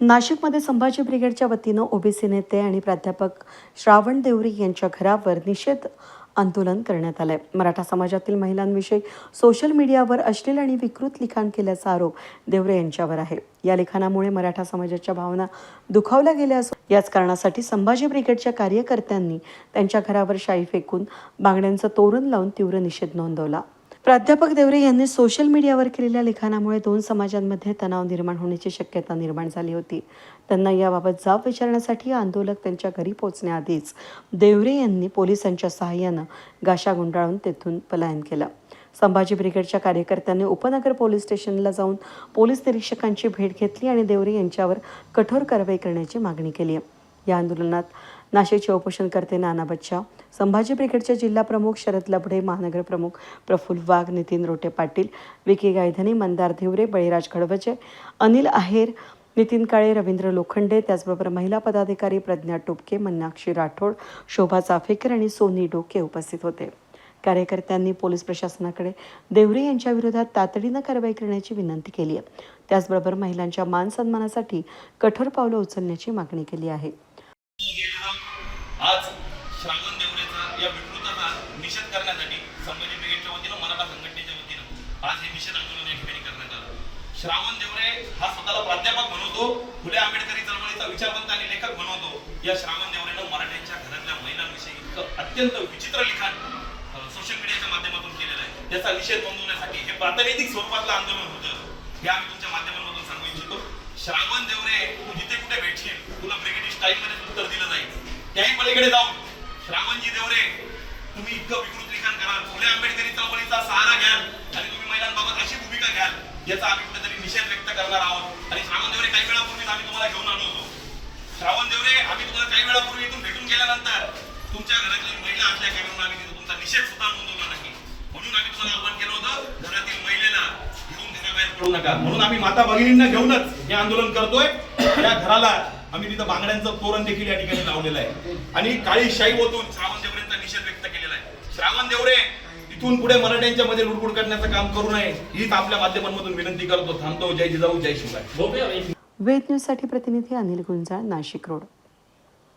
नाशिकमध्ये संभाजी ब्रिगेडच्या वतीनं ओबीसी नेते आणि प्राध्यापक श्रावण देवरी यांच्या घरावर निषेध आंदोलन करण्यात आलंय. मराठा समाजातील महिलांविषयी सोशल मीडियावर अश्लील आणि विकृत लिखाण केल्याचा आरोप देवरे यांच्यावर आहे. या लिखाणामुळे मराठा समाजाच्या भावना दुखावल्या गेल्या असून याच कारणासाठी संभाजी ब्रिगेडच्या कार्यकर्त्यांनी त्यांच्या घरावर शाई फेकून बांगड्यांचं तोरण लावून तीव्र निषेध नोंदवला. प्राध्यापक देवरे यांनी सोशल मीडियावर केलेल्या लिखाणामुळे दोन समाजांमध्ये तणाव निर्माण होण्याची शक्यता निर्माण झाली होती. त्यांना याबाबत जाब विचारण्यासाठी आंदोलक त्यांच्या घरी पोहोचण्याआधीच देवरे यांनी पोलिसांच्या सहाय्यानं गाशा गुंडाळून तेथून पलायन केलं. संभाजी ब्रिगेडच्या कार्यकर्त्यांनी उपनगर पोलीस स्टेशनला जाऊन पोलीस निरीक्षकांची भेट घेतली आणि देवरे यांच्यावर कठोर कारवाई करण्याची मागणी केली. या आंदोलनात नाशिकचे उपोषणकर्ते नाना बच्चा संभाजी ब्रिगेडचे जिल्हा प्रमुख शरद लबडे महानगर प्रमुख प्रफुल्ल वाघ नितीन रोटे पाटील विकी गायधनी मंदार धिवरे बळीराज खडवचे अनिल आहेर नितीन काळे रवींद्र लोखंडे त्याचबरोबर महिला पदाधिकारी प्रज्ञा टोपके मन्नाक्षी राठोड शोभा चाफेकर आणि सोनी डोके उपस्थित होते. कार्यकर्त्यांनी पोलीस प्रशासनाकडे देवरे यांच्या विरोधात तातडीनं कारवाई करण्याची विनंती केली आहे. त्याचबरोबर महिलांच्या मान सन्मानासाठी कठोर पावलं उचलण्याची मागणी केली आहे. आज श्रावण देवरेचा या विकृताचा निषेध करण्यासाठी संभाजी ब्रिगेडच्या वतीनं मराठा संघटनेच्या वतीनं आज हे निषेध आंदोलन या ठिकाणी करण्यात आलं. श्रावण देवरे हा स्वतःला प्राध्यापक म्हणवतो फुले आंबेडकरी चळवळीचा विचारवंत आणि लेखक म्हणवतो या श्रावण देवरेनं मराठ्यांच्या घरातल्या महिलांविषयी इतकं अत्यंत विचित्र लिखाण सोशल मीडियाच्या माध्यमातून केलेलं आहे. त्याचा निषेध नोंदवण्यासाठी हे प्रातिनिधिक स्वरूपातलं आंदोलन होतं. हे आम्ही तुमच्या माध्यमातून सांगू इच्छितो. श्रावण देवरे जिथे त्याही जाऊन श्रावणजी देवरे तुम्ही इतकं विकृतीकरण कराल. फुले आंबेडकरी चळवळीचा सहारा घ्याल आणि तुम्ही महिलांबाबत अशी भूमिका घ्याल याचा आम्ही कुठेतरी निषेध व्यक्त करणार आहोत. आणि श्रावण देवरे काही वेळापूर्वीच आम्ही तुम्हाला घेऊन आलो होतो. श्रावण देवरे आम्ही तुम्हाला काही वेळापूर्वी इथून भेटून गेल्यानंतर तुमच्या घरातली महिला असल्या कारणानं आम्ही तिथं तुमचा निषेध सुद्धा नोंदवला नाही. म्हणून आम्ही तुम्हाला आव्हान केलं होतं घरातील महिलेला घेऊन घराबाहेर पडू नका. म्हणून आम्ही माता भगिनींना घेऊनच हे आंदोलन करतोय. या घराला आम्ही तिथं बांगड्यांचं तोरण देखील या ठिकाणी लावलेलं आहे. आणि काळी शाई ओतून श्रावण देवरेंचा निषेध व्यक्त केलेला आहे. श्रावण देवरे इथून पुढे मराठ्यांच्या मध्ये लुडबुड करण्याचं काम करू नये हीच आपल्या माध्यमांमधून विनंती करतो. थांबतो. जय जिजाऊ जय शिवराय. वेद न्यूजसाठी प्रतिनिधी अनिल गुंजाळ नाशिक रोड.